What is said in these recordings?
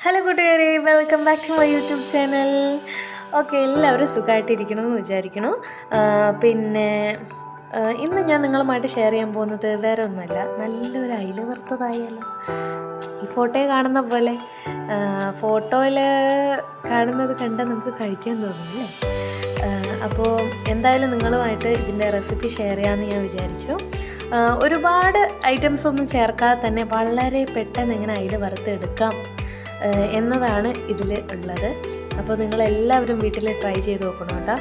Hello കൂട്ടുകാരെ. Welcome back to my YouTube channel okay എല്ലാവരും സുഖമായിട്ടിരിക്കണമെന്ന് വിചാരിക്കണം ആ, പിന്നെ ഇന്ന് ഞാൻ നിങ്ങളുമായിട്ട് ഷെയർ ചെയ്യാൻ പോകുന്നത് വേറെ ഒന്നുമല്ല നല്ലൊരു അയില വറുത്തതായാലോ ഈ ഫോട്ടോയെ കാണുന്ന പോലെ ഫോട്ടോയിൽ കാണുന്നത് കണ്ടാൽ നമുക്ക് കഴിക്കാൻ തോന്നുന്നില്ലേ അപ്പോൾ എന്തായാലും നിങ്ങളുമായിട്ട് ഇതിന്റെ റെസിപ്പി ഷെയർ ചെയ്യാമെന്ന് ഞാൻ വിചാരിച്ചു. ഒരുപാട് ഐറ്റംസ് ഒന്നും ചേർക്കാതെ തന്നെ വളരെ പെട്ടെന്ന് ഇങ്ങനെ അയില വറുത്തെടുക്കാം എന്നതാണ് ഇതിൽ ഉള്ളത്. അപ്പോൾ നിങ്ങളെല്ലാവരും വീട്ടിൽ ട്രൈ ചെയ്ത് നോക്കണം കേട്ടോ.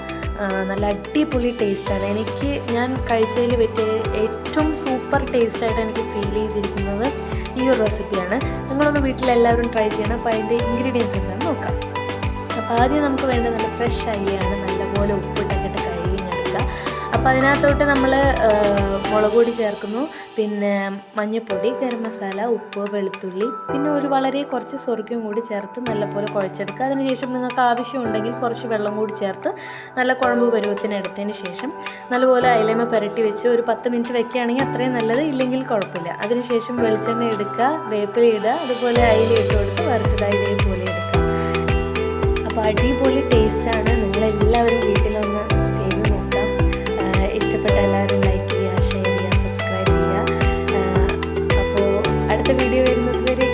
നല്ല അടിപൊളി ടേസ്റ്റാണ്. എനിക്ക് ഞാൻ കഴിച്ചതിൽ വെച്ച് ഏറ്റവും സൂപ്പർ ടേസ്റ്റായിട്ട് എനിക്ക് ഫീൽ ചെയ്തിരിക്കുന്നത് ഈ ഒരു റെസിപ്പിയാണ്. നിങ്ങളൊന്ന് വീട്ടിലെല്ലാവരും ട്രൈ ചെയ്യണം. അപ്പോൾ അതിന്റെ ഇൻഗ്രീഡിയൻസ് എന്താണെന്ന് നോക്കാം. അപ്പോൾ ആദ്യം നമുക്ക് വേണ്ട നല്ല ഫ്രഷ് അരിയാണ്. നല്ലപോലെ കഴുകിയെടുക്കുക അപ്പോൾ അതിനകത്തോട്ട് നമ്മൾ മുളക് പൊടി ചേർക്കുന്നു. പിന്നെ മഞ്ഞൾപ്പൊടി ഗരം മസാല ഉപ്പ് വെളുത്തുള്ളി പിന്നെ ഒരു വളരെ കുറച്ച് സ്വർഗം കൂടി ചേർത്ത് നല്ലപോലെ കുഴച്ചെടുക്കുക. അതിനുശേഷം നിങ്ങൾക്ക് ആവശ്യമുണ്ടെങ്കിൽ കുറച്ച് വെള്ളം കൂടി ചേർത്ത് നല്ല കുഴമ്പ് പരുവത്തിന് എടുത്തതിന് ശേഷം നല്ലപോലെ അയിലമ പുരട്ടി വെച്ച് ഒരു പത്ത് മിനിറ്റ് വെക്കുകയാണെങ്കിൽ അത്രയും നല്ലത് ഇല്ലെങ്കിൽ കുഴപ്പമില്ല. അതിനുശേഷം വെളിച്ചെണ്ണ എടുക്കുക വേപ്പില ഇടുക അതുപോലെ അയില ഇട്ട് കൊടുത്ത് വറുത്തതായി ഇതേപോലെ എടുക്കുക. അപ്പോൾ അടിപൊളി അടുത്ത വീഡിയോ വരുന്നത് വരെ